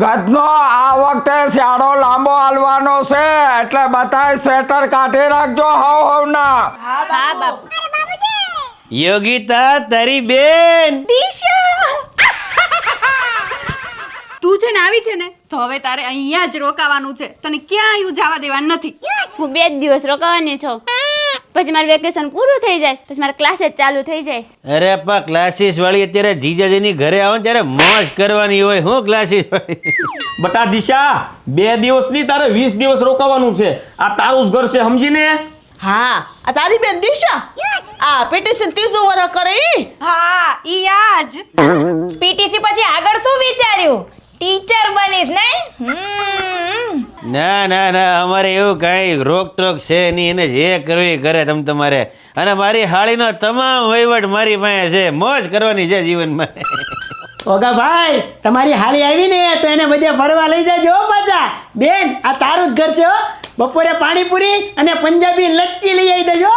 ગજનો આ વખતે શિયાળો લાંબો હાલવાનો છે. એટલે બધાય સ્વેટર કાઢી રાખજો હવ હવના. હા બાપુ. યોગિતા તારી બેન. તું છે ને આવી છે ને તો હવે તારે અહીંયા જ રોકાવાનું છે. તને ક્યાંય જવા દેવાનું નથી. હું બે જ દિવસ રોકાવાની છું. પછી મારું વેકેશન પૂરું થઈ જાય પછી મારા ક્લાસીસ ચાલુ થઈ જાય. અરે પા ક્લાસીસ વાળી અત્યારે જીજાજીની ઘરે આવે ને ત્યારે મોજ કરવાની હોય હું ક્લાસીસ બટા દિશા બે દિવસની તારે વીસ દિવસ રોકાવાનું છે. આ તારું જ ઘર છે સમજીને? હા આ તારી બેન દિશા? આ પિટિશન ત્રીજું વરસ કરે હા ઈ આજ. પીટીસી પછી આગળ શું વિચાર્યું? ટીચર બનીશ નહીં? ના ના ના અમારે એવું કાંઈ રોકટોક છે નહીં. એને જે કરવી એ કરે તમ તમારે. અને મારી હાળીનો તમામ વહીવટ મારી પાસે છે. મોજ કરવાની છે જીવનમાં ઓગા ભાઈ તમારી હાળી આવી ને તો એને બધે ફરવા લઈ જજો હો પાછા. બેન આ તારું જ ઘર છે હો. બપોરે પાણીપુરી અને પંજાબી લચ્ચી લઈ આવી દેજો.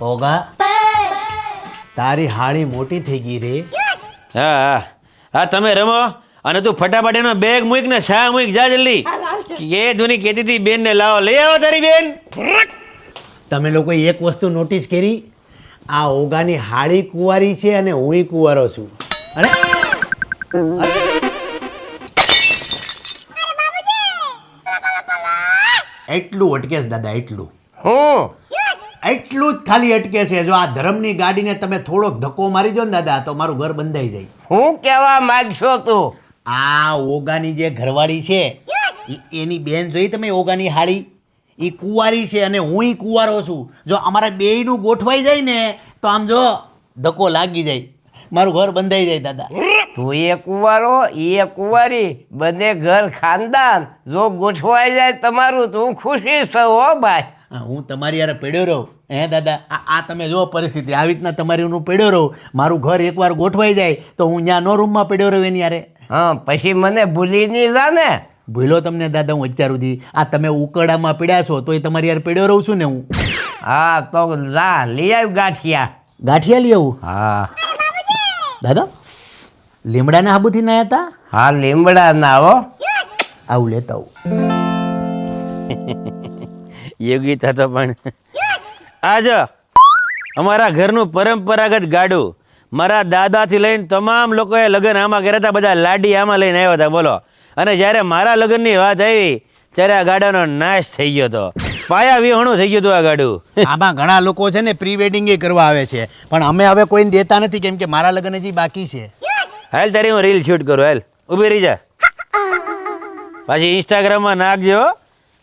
ઓગા તારી હાળી મોટી થઈ ગઈ રે. હા હા. હા તમે રમો. અને તું ફટાફટ એનો બેગ મૂક ને શા મૂક? જા જલ્દી. કે ધુની કહેતી હતી બેન ને લાવો. લઈ આવો તારી બેન. તમે લોકો એક વસ્તુ નોટિસ કરી? આ ઓગાની હાળી કુંવારી છે અને હું કુંવારો છું. અરે. એટલું અટકેશ દાદા એટલું. હું. એટલું જ ખાલી અટકે છે. જો આ ધર્મની ગાડીને તમે થોડોક ધક્કો મારી દો ને દાદા તો મારું ઘર બંધાઈ જાય. હું કહેવા માંગશો તું? આ ઓગાની જે ઘરવાળી છે એની બેન જોઈ તમે ઓગાની હાળી? એ કુંવારી છે અને હું કુંવારો છું. જો અમારા બેયનું ગોઠવાઈ જાય ને તો આમ જો ધક્કો લાગી જાય. મારું ઘર બંધાઈ જાય દાદા. તું એ કુંવારો એ કુંવારી બંને ઘર ખાનદાન. જો ગોઠવાઈ જાય તમારું તો હું ખુશી છું હો ભાઈ. હા, તમારી યારે પડ્યો રહું. હે દાદા? આ આ તમે જો પરિસ્થિતિ. આવી રીતના તમારી હું પડ્યો રહું. મારું ઘર એકવાર ગોઠવાઈ જાય તો હું ત્યાં નો રૂમમાં પડ્યો રહું એની યારે. હા પછી મને ભૂલી નહીં જા ને ભૂલો તમને દાદા હું અત્યાર સુધી. આ તમે ઉકળામાં પીડ્યા છો તો એ તમારી યાર પડ્યો રહું છું ને હું. હા તો લા લઈ આવ ગાંઠિયા. ગાંઠિયા લઈ આવું? હા. દાદા લીમડાના હાબુથી ના હતા હા લીમડા ના હો. આવું લેતા આવું. યોગિતા તો પણ. આજ. અમારા ઘરનું પરંપરાગત ગાડું. મારા દાદાથી લઈને તમામ લોકોએ લગ્ન આમાં કર્યા હતા બધા લાડી આમાં લઈને આવ્યા હતા બોલો. અને જ્યારે મારા લગ્નની વાત આવી ત્યારે આ ગાડાનો નાશ થઈ ગયો હતો. પાયા વિહોણું થઈ ગયું હતું આ ગાડું. આમાં ઘણા લોકો છે ને પ્રી વેડિંગ કરવા આવે છે. પણ અમે હવે કોઈને દેતા નથી કેમ કે મારા લગ્ન હજી બાકી છે. હાલ તારી હું રીલ શૂટ કરું હાલ. ઊભી રહી જા. પાછી ઇન્સ્ટાગ્રામમાં નાખજો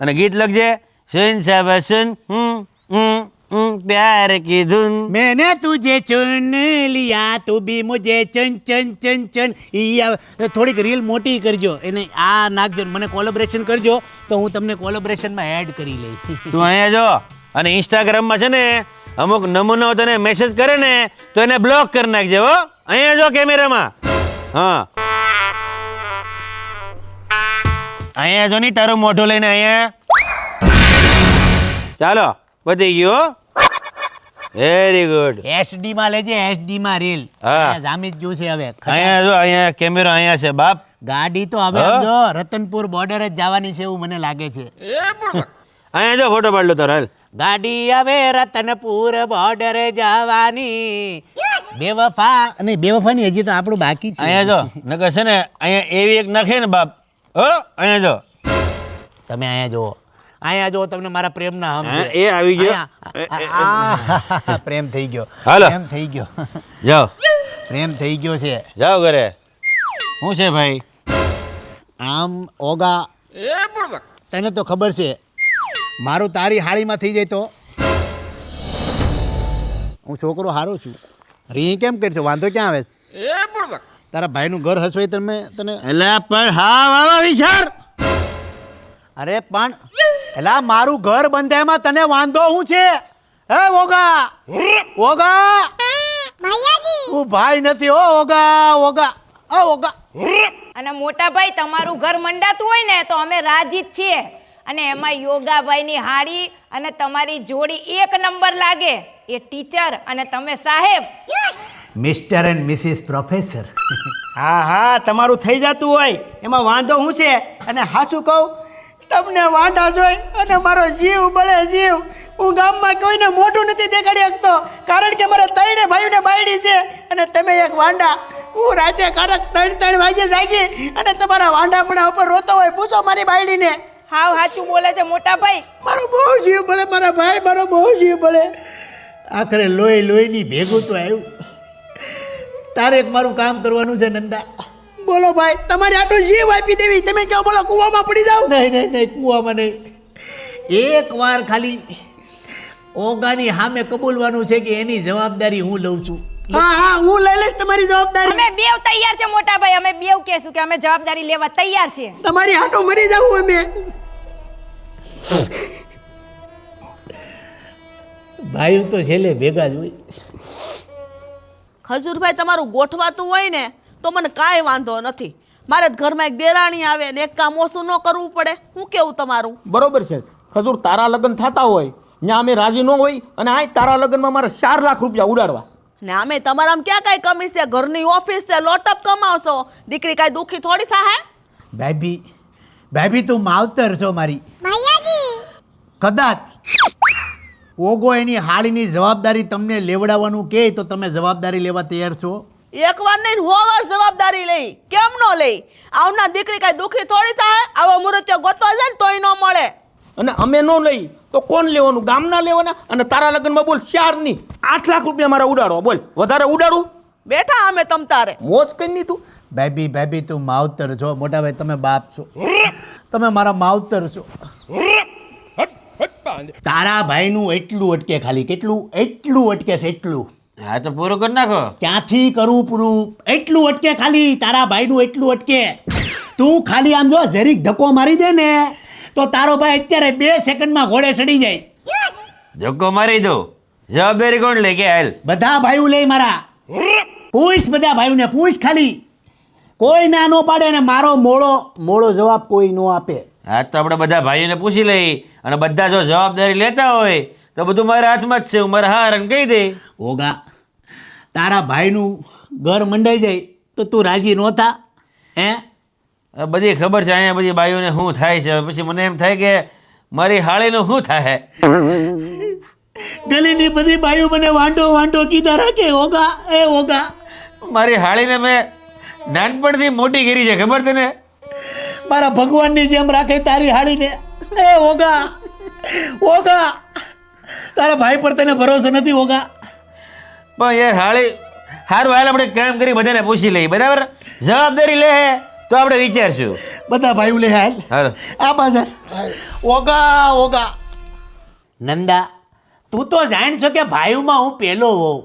અને ગીત લખજે. સુન સબ સુન હું હું હું પ્યાર કી ધૂન મેને તુજે ચુન લિયા તું બી મુજે ચન ચન ચન ચન. ઈ થોડીક રીલ મોટી કરજો એને આ નાખજો મને કોલેબોરેશન કરજો તો હું તમને કોલેબોરેશનમાં એડ કરી લઈશ. તું અહીંયા જો અને ઇન્સ્ટાગ્રામમાં છે ને અમુક નમૂનો તને મેસેજ કરે ને તો એને બ્લોક કરી નાખજે હો. અહીંયા જો કેમેરામાં. હા. અહીંયા જો નહીં તારું મોઢું લઈને અહીંયા. ચાલો પતી ગયું વેરી ગુડ એસડી માં લેજે એસડી માં રીલ હા. જામી જ ગયું છે હવે. અહીંયા જો અહીંયા કેમેરો અહીંયા છે બાપ. ગાડી તો હવે જો રતનપુર બોર્ડર જ જવાની છે એવું મને લાગે છે. અહીંયા જો ફોટો પાડલો તો હાલ. ગાડી હવે રતનપુર બોર્ડર જવાની. બેવફા અને બેવફાની હજી તો આપણું બાકી છે. અહીંયા જો નકર છે ને અહીંયા એવી એક નાખે ને બાપ. હો અહીંયા જો. તમે અહીંયા જુઓ. અહીંયા જો તમને મારા પ્રેમના હમ છે. એ આવી ગયો. આ, પ્રેમ થઈ ગયો. હાલો. પ્રેમ થઈ ગયો. જાઓ. પ્રેમ થઈ ગયો છે. જાઓ ઘરે. શું છે ભાઈ? આમ ઓગા. તને તો ખબર છે. મારું તારી હાળીમાં થઈ જાય તો? હું છોકરો હારો છું. રી કેમ કરશો? વાંધો ક્યાં આવે છે? તારા ભાઈનું ઘર હસવાય તમે તને એટલે પણ હા વાવા વિચાર. અરે પણ એલા મારું ઘર બંધાયમાં તને વાંધો શું છે? હે ઓગા ઓગા તું ભાઈ નથી હો ઓગા ઓગા આ ઓગા અને મોટા ભાઈ તમારું ઘર મંડાતું હોય ને તો અમે રાજી જ છીએ. અને એમાં યોગાભાઈની હાડી અને તમારી જોડી એક નંબર લાગે. એ ટીચર અને તમે સાહેબ. Mister and missis professor. હા હા તમારું થઈ જતું હોય. એમાં વાંધો શું છે? અને હાસું કહું? તમને વાંડા જોઈ અને મારો જીવ બળે જીવ. હું ગામમાં કોઈને મોઢું નથી દેખાડી શકતો કારણ કે મારા ત્રણે ભાઈઓને બાયડી છે અને તમે એક વાંડા હું રાતે કારક ત્રણ ત્રણ વાગે જાગી અને તમારા વાંડાપણા ઉપર રોતો હોય પૂછો મારી બાયડીને. હાવ સાચું બોલે છે મોટા ભાઈ. મારો બહુ જીવ બળે મારા ભાઈ મારો બહુ જીવ બળે. આખરે લોહી લોહીની ભેગું તો આવ્યું. તારે એક મારું કામ કરવાનું છે નંદા. બોલો ભાઈ તમારે આટલું જીવ આપી દેવી તમે કહો બોલો કૂવામાં પડી જાઓ. નહીં નહીં નહીં કૂવામાં નહીં. એક વાર ખાલી ઓગાની સામે કબૂલવાનું છે કે એની જવાબદારી હું લઉં છું. હા હા હું લઈ લઈશ તમારી જવાબદારી. અમે બેવ તૈયાર છે મોટા ભાઈ અમે બેવ કહેશું કે અમે જવાબદારી લેવા તૈયાર છીએ. તમારી હાટો મરી જાવું અમે. ભાઈ તો છેલ્લે ભેગા જ હોય. ખજૂરભાઈ તમારું ગોઠવાતું હોય ને તો મને કાંઈ વાંધો નથી. મારે જ ઘરમાં એક દેરાણી આવે ને એક કામ ઓછું ન કરવું પડે. હું કેવું તમારું? બરોબર છે. ખજૂર તારા લગ્ન થતા હોય ત્યાં અમે રાજી ન હોય અને આ તારા લગ્નમાં મારે ચાર લાખ રૂપિયા ઉડાડવા. ને અમે તમારામાં ક્યાં કાંઈ કમી છે? ઘરની ઓફિસ છે લોટઅપ કમાવશો. દીકરી કાંઈ દુઃખી થોડી થાય બેબી બેબી તું માવતર છો મારી. કદાચ ઓગો એની હાળીની જવાબદારી તમને લેવડાવવાનું કહે તો તમે જવાબદારી લેવા તૈયાર છો? એક વાર નહીં હો વાર જવાબદારી લઈ. કેમ ન લઈ? આવના દીકરી કાંઈ દુઃખી થોડી થાય? આવો મૃત્યુ ગોતવા જાય ને તોય ન મળે. અને અમે ન લઈ તો કોણ લેવાનું? ગામના લેવાના? અને તારા લગ્નમાં બોલ ચારની આઠ લાખ રૂપિયા મારા ઉડાડવા બોલ વધારે ઉડાડું? બેઠા અમે તમ તારે. મોજ કરી નહીં તું? બેબી બેબી તું માવતર છો. મોટા ભાઈ તમે બાપ છો. તમે મારા માવતર છો. તારા ભાઈનું એટલું અટકે ખાલી. કેટલું એટલું અટકે છે એટલું. હા તો પૂરું કરી નાખો. ક્યાંથી કરવું પૂરું. એટલું અટકે ખાલી તારા ભાઈનું એટલું અટકે. તું ખાલી આમ જો જરીક ધક્કો મારી દે ને તો તારો ભાઈ અત્યારે બે સેકન્ડમાં ઘોડે ચડી જાય. ધક્કો મારી દો જવાબદારી કોણ લે? કે હાલ. બધા ભાઈઓ લે મારા. પૂછ બધા ભાઈઓને પૂછ ખાલી. કોઈ ના નો પાડે ને મારો મોળો મોળો જવાબ કોઈ નો આપે. હા તો આપણે બધા ભાઈઓને પૂછી લઈ. અને બધા જો જવાબદારી લેતા હોય તો બધું મારા હાથમાં જ છે હું મારા હાર અને કહી દે. ઓગા તારા ભાઈનું ઘર મંડાઈ જાય તો તું રાજી નહોતા હે? બધી ખબર છે અહીંયા બધી બાઈઓને શું થાય છે. પછી મને એમ થાય કે મારી હાળીનું શું થાય? ગલીની બધી બાઈઓ મને વાંઢો વાંઢો કીધા રાખે ઓગા એ ઓગા. મારી હાળીને મેં નાનપણથી મોટી કરી છે ખબર તને? મારા ભગવાનની જેમ રાખે તારી હાળીને. એ ઓગા ઓગા. તારા ભાઈ પર તને ભરોસો નથી હોગા. પણ યાર હાળી હારું હાલ આપણે કામ કરી બધાને પૂછી લઈએ બરાબર? જવાબદારી લે તો આપણે વિચારશું. બધા ભાઈઓ લે હાલ. હાલો. આ બાજાર. ઓગા ઓગા. નંદા તું તો જાણ છો કે ભાઈઓમાં હું પેલો હોઉં.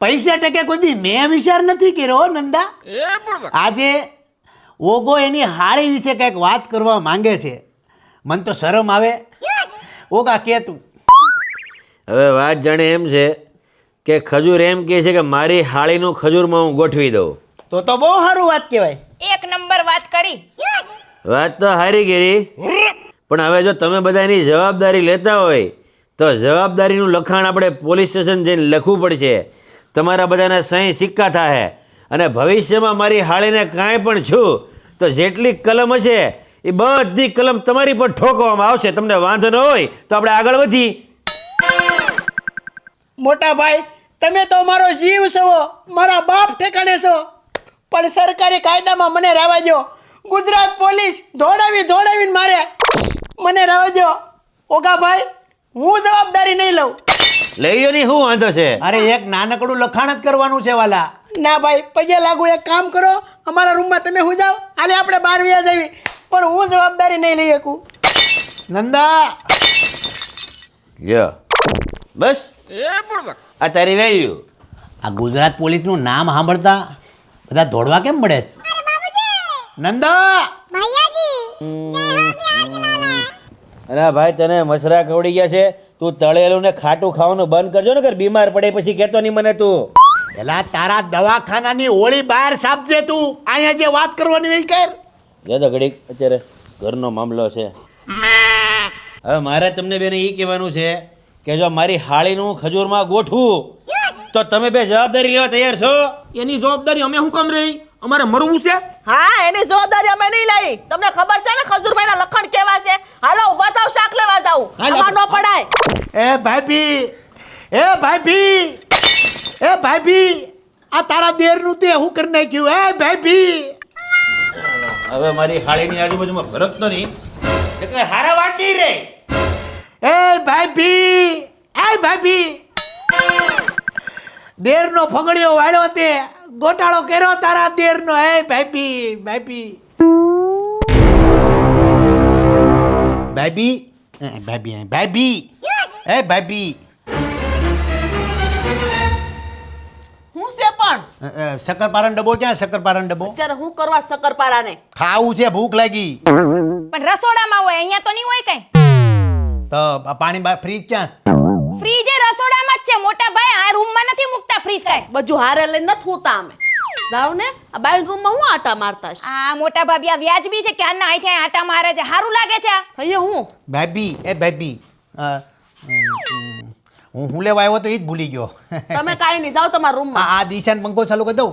પૈસા ટકે કોઈ મેં વિચાર નથી કર્યો નંદા. આજે ઓગો એની હાળી વિશે કંઈક વાત કરવા માંગે છે. મને તો શરમ આવે. ઓગા કે તું? હવે વાત જાણે એમ છે કે ખજૂર એમ કહે છે કે મારી હાળીનું ખજૂરમાં હું ગોઠવી દઉં. તો તો બહુ સારું વાત કહેવાય. એક નંબર વાત કરી. વાત તો હારી ગીરી પણ હવે જો તમે બધા એની જવાબદારી લેતા હોય તો જવાબદારીનું લખાણ આપણે પોલીસ સ્ટેશન જઈને લખવું પડશે. તમારા બધાના સહી સિક્કા થાય અને ભવિષ્યમાં મારી હાળીને કાંઈ પણ છું તો જેટલી કલમ હશે એ બધી કલમ તમારી પર ઠોકવામાં આવશે. તમને વાંધો ન હોય તો આપણે આગળ વધી. મોટા ભાઈ તમે તો મારો જીવ છો મારા બાપ ઠેકાણે છો. પણ સરકારી કાયદામાં મને રહેવા દો ગુજરાત પોલીસ દોડાવી દોડાવીને મારે મને રહેવા દો ઓગા ભાઈ હું જવાબદારી નહીં લઉં. લઈયો ની શું વાંધો છે? અરે એક નાનકડું લખાણ જ કરવાનું છે વાલા. ના ભાઈ પગે લાગુ એક કામ કરો. અમારા રૂમમાં તમે હું જાઓ. હાલે આપણે બાર વ્યાજ આવી પણ હું જવાબદારી નહીં લઈ શકું. નંદા. ય. બસ. આ તારી વેલ્યુ. આ ગુજરાત પોલીસનું નામ સાંભળતા બધા દોડવા કેમ પડે છે? નંદા! અરે ભાઈ તને મસરા ખવડી ગયા છે. તું તળેલું ને ખાટું ખાવાનું બંધ કરજો ને કર બીમાર પડે પછી કહેતો નહીં મને તું. પેલા તારા દવાખાનાની ઓળી બહાર સાપજે તું. અહીંયા જે વાત કરવાની નહીં કર. જો તો ઘડીક અત્યારે ઘરનો મામલો છે. હવે મારે તમને બેને એ કહેવાનું છે કે જો મારી હાળીનું ખજૂરમાં ગોઠવું તો તમે બે જવાબદારી લેવા તૈયાર છો? એની જવાબદારી અમે શું કામ રહી? અમારે મરવું છે? હા એની જવાબદારી અમે નહીં લઈ. તમને ખબર છે ને ખજૂરભાઈના લખણ કેવા છે? હાલો ઊભા થાવ શાક લેવા જાવ અમાર ન પડાય. એ ભાભી એ ભાભી એ ભાભી આ તારા દેરનું તે હું કરી નાખ્યું? એ ભાભી. હવે મારી હાળીની આજુબાજુમાં ફરક તો નહીં એટલે હારા વાટી નહીં રે. એ ભાભી એ ભાભી. દેરનો ફગડિયો વાળ્યો તે. ગોટાળો કર્યો તારા દેરનો. એ ભાભી ભાભી. ભાભી? એ ભાભી એ ભાભી. એ ભાભી. હું છે પણ? શક્કરપારાનો ડબ્બો ક્યાં? શક્કરપારાનો ડબ્બો? અત્યારે હું કરવા શક્કરપારાને? ખાવું છે ભૂખ લાગી. પણ રસોડામાં હોય અહીંયા તો નહીં હોય કઈ? પાણી ફ્રીજ ક્યાં? ફ્રીજ એ રસોડામાં જ છે. મોટા ભાઈ આ રૂમમાં નથી મૂકતા ફ્રીજ કાઈ. બધું હારે લઈને નથી હોતા અમે. જાવ ને આ બાય રૂમમાં હું આટા મારતા છે આ મોટા ભાભી આ વ્યાજબી છે કે આના અહીંથી આટા મારે છે? સારું લાગે છે અહીંયા હું? ભાભી એ ભાભી હું હું લેવા આવ્યો તો એ જ ભૂલી ગયો. તમે કાંઈ નહીં જાઓ તમારા રૂમમાં. આ દિશાને પંખો ચાલુ કરી દઉં?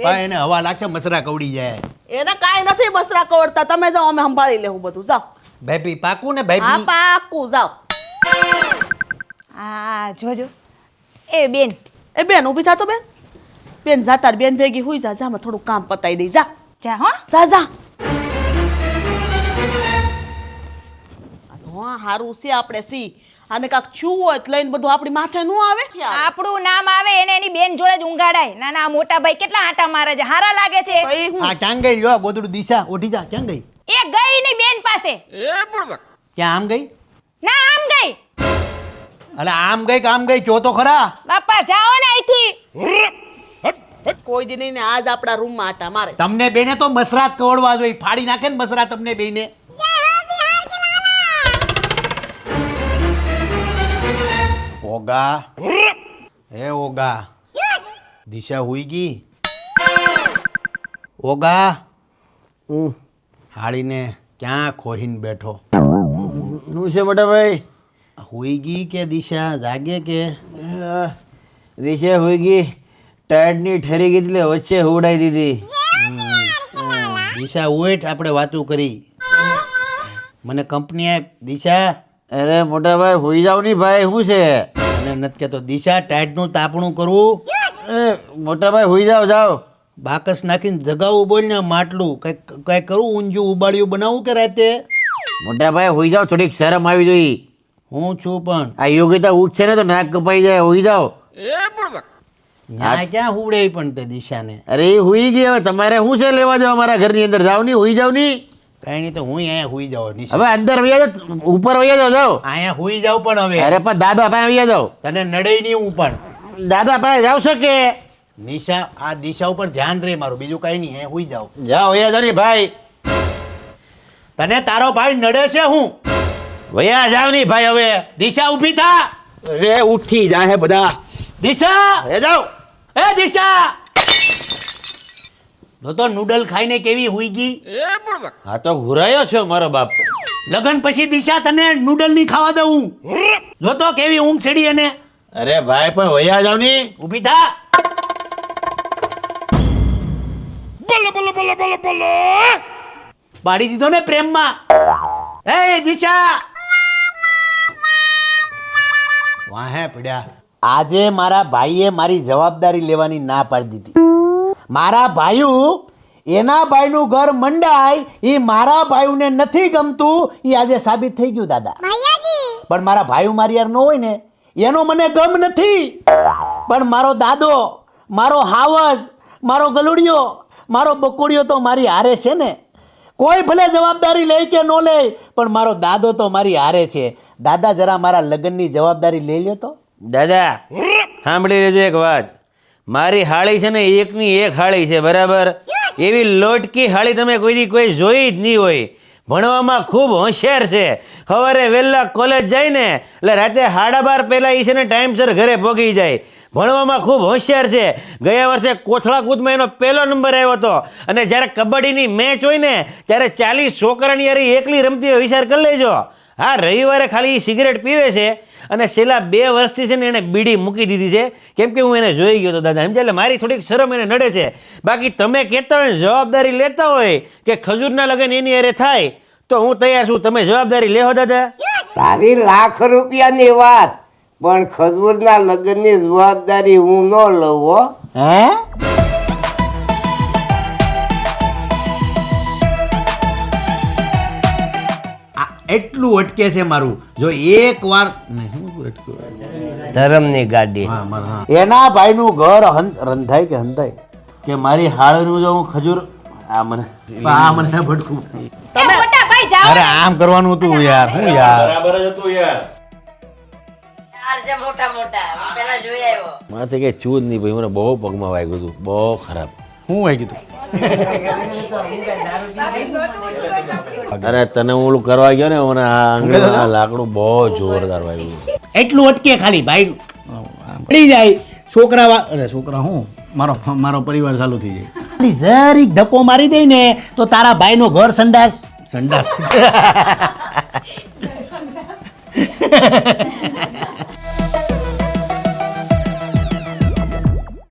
ભાઈ એને હવા લાગશે મસરા કવડી જાય. એને કાંઈ નથી મસરા કવડતા. તમે જાઓ અમે સંભાળી લેવું બધું. જાઓ. ભાભી પાકું ને હા ભાભી પાકું જાઓ. આ જોજો. એ બેન. એ બેન ઊભી થા તો બેન. બેન જાતાર બેન ભેગી હુઈ જા. જામાં થોડું કામ પતાઈ દઈ. જા. જા હો. જા જા. હા હારું છે આપણે સી. અને કાક છું હોય લઈને બધું આપણી માથે નું આવે. આપણું નામ આવે એને એની બેન જોડે જ ઊંઘાડાય. ના ના મોટા ભાઈ કેટલા આટા મારે છે હારા લાગે છે. હું? આ ક્યાં ગઈ લ્યો? ગોદડું દિશા ઉઠી જા. ક્યાં ગઈ? એ ગઈ ની બેન પાસે. ક્યાં આમ ગઈ? ના આમ ગઈ. અલે આમ ગઈ કે આમ ગઈ? જો તો ખરા. બાપા જાઓ ને અહીંથી. કોઈ દી નહીં ને આજ આપણા રૂમમાં આટા મારે તમને બેને તો મસરાત કવડવા જોઈએ. ફાડી નાખે ને મસરા તમને બેને ઓગા. હે ઓગા. દિશા હુઈ ગઈ? ઓગા. હું હાડીને ક્યાં ખોહીને બેઠો? શું છે મોટા ભાઈ? હુઈ ગઈ કે દિશા? જાગે કે? દિશા હોઈ ગઈ. ટાયર્ડની ઠરી ગઈ એટલે વચ્ચે હુવડાઈ દીધી. દિશા ઉઠ આપણે વાતું કરી. મને કંપની આપ દિશા. અરે મોટા ભાઈ હોઈ જાવ નહીં ભાઈ શું છે? મને નથી કહેતો દિશા ટાઈટનું તાપણું કરવું એ મોટા ભાઈ હોઈ જાવ જાવ. બાકસ નાખીને જગાવું બોલ ને માટલું કંઈક કંઈ કરું ઊંજું ઉબાળ્યું બનાવું કે રાતે? મોટા ભાઈ હોઈ જાવ થોડીક શરમ આવી જોઈએ હું છું પણ. આ યોગિતા ઉઠશે ને તો નાક કપાઈ જાય હોઈ જાવ ના ક્યાં હુવડે પણ તે દિશાને? અરે એ હુઈ ગઈ હવે તમારે શું છે લેવા જાવ મારા ઘરની અંદર? જાવ નહીં હુઈ જાવ નહીં કઈ નહીં તો હું અહીંયા હુઈ જાવ નહીં હવે અંદર વયા જાવ ઉપર વયા જાવ જાવ અહીંયા હુઈ જાવ પણ હવે. અરે પણ દાદા પાસે વૈયા જાવ તને નડે નહીં હું પણ. દાદા પાસે જાવ છો કે નિશા આ દિશા ઉપર ધ્યાન રહે મારું બીજું કાંઈ નહીં એ હુઈ જાઉં જાઓ વયા જાઓ ને ભાઈ. તને તારો ભાઈ નડે છે હું? વયા જાવની ભાઈ હવે. દિશા ઊભી થા. રે ઉઠી જાય બધા. દિશા! એ જાઓ. એ દિશા! તો તો નૂડલ ખાઈને કેવી હુઈ ગઈ? હા તો ઘુરાયો છો મારો બાપ. લગન પછી દિશા તને નૂડલ નહીં ખાવા દઉં. જો તો કેવી ઊંઘ ચડી એને. અરે ભાઈ પણ વયા જાવ નહીં ઊભી થા. પાડી દીધો ને પ્રેમમાં. એ દિશા વાહે પડ્યા. આજે મારા ભાઈએ મારી જવાબદારી લેવાની ના પાડી દીધી. મારા ભાઈઓ એના ભાઈનું ઘર મંડાય એ મારા ભાઈઓને નથી ગમતું એ આજે સાબિત થઈ ગયું દાદા. પણ મારા ભાઈઓ મારી યાર નો હોય ને એનો મને ગમ નથી. પણ મારો દાદો મારો હાવજ મારો ગલુડિયો મારો બકુડિયો તો મારી હારે છે ને. કોઈ ભલે જવાબદારી લે કે ન લે પણ મારો દાદો તો મારી હારે છે. દાદા જરા મારા લગ્નની જવાબદારી લઈ લ્યો તો. દાદા સાંભળી લેજો એક વાત. મારી હાળી છે ને એકની એક હાળી છે બરાબર? એવી લોટકી હાળી તમે કોઈથી કોઈ જોઈ જ નહીં હોય. ભણવામાં ખૂબ હોશિયાર છે. સવારે વહેલા કોલેજ જાય ને એટલે રાતે સાડા બાર પહેલાં એ છે ને ટાઈમસર ઘરે પહોંચી જાય. ભણવામાં ખૂબ હોશિયાર છે. ગયા વર્ષે કોથળા કૂદમાં એનો પહેલો નંબર આવ્યો હતો. અને જ્યારે કબડ્ડીની મેચ હોય ને, ત્યારે ચાલીસ છોકરાની યારી એકલી રમતી હોય વિચાર કરી લેજો. હા, રવિવારે ખાલી સિગરેટ પીવે છે. અને છેલ્લા બે વર્ષથી છે ને એણે બીડી મૂકી દીધી છે. કેમ કે હું એને જોઈ ગયો હતો દાદા સમજે એટલે મારી થોડીક શરમ એને નડે છે. બાકી તમે કહેતા હોય જવાબદારી લેતા હોય કે ખજૂરના લગ્ન એની અરે થાય તો હું તૈયાર છું. તમે જવાબદારી લેહો દાદા. તારી લાખ રૂપિયાની વાત પણ ખજૂરના લગ્નની જવાબદારી હું ન લઉં હો? એટલું અટકે છે મારું. જો એક વાર? ધરમની ગાડી. હા, મારા, હા. એના ભાઈનું ઘર હં- રંધાય કે હંધાય કે મારી હાળનું જો હું ખજૂર આ મને આ મને ભટકું તમે મોટા ભાઈ જાઓ. અરે આમ કરવાનું હતું યાર હું યાર? બરાબર જ હતું યાર. છે મોટા મોટા. પેલા જોઈ આવ્યો. માથે કઈ ચૂદ નહીં ભાઈ મને બહુ પગમાં વાગ્યું હતું. બહુ ખરાબ. હું વાગ્યું તું અરે તને હું કરવા ગયો ને મને આ લાકડું બહુ જોરદાર વાગ્યું એટલું અટકે ખાલી ભાઈ. પડી જાય. છોકરા વા- અરે છોકરા હું? મારો મારો પરિવાર ચાલુ થઈ જાય. ખાલી જરીક ધક્કો મારી દઈ ને તો તારા ભાઈનો ઘર સંડાસ સંડાસ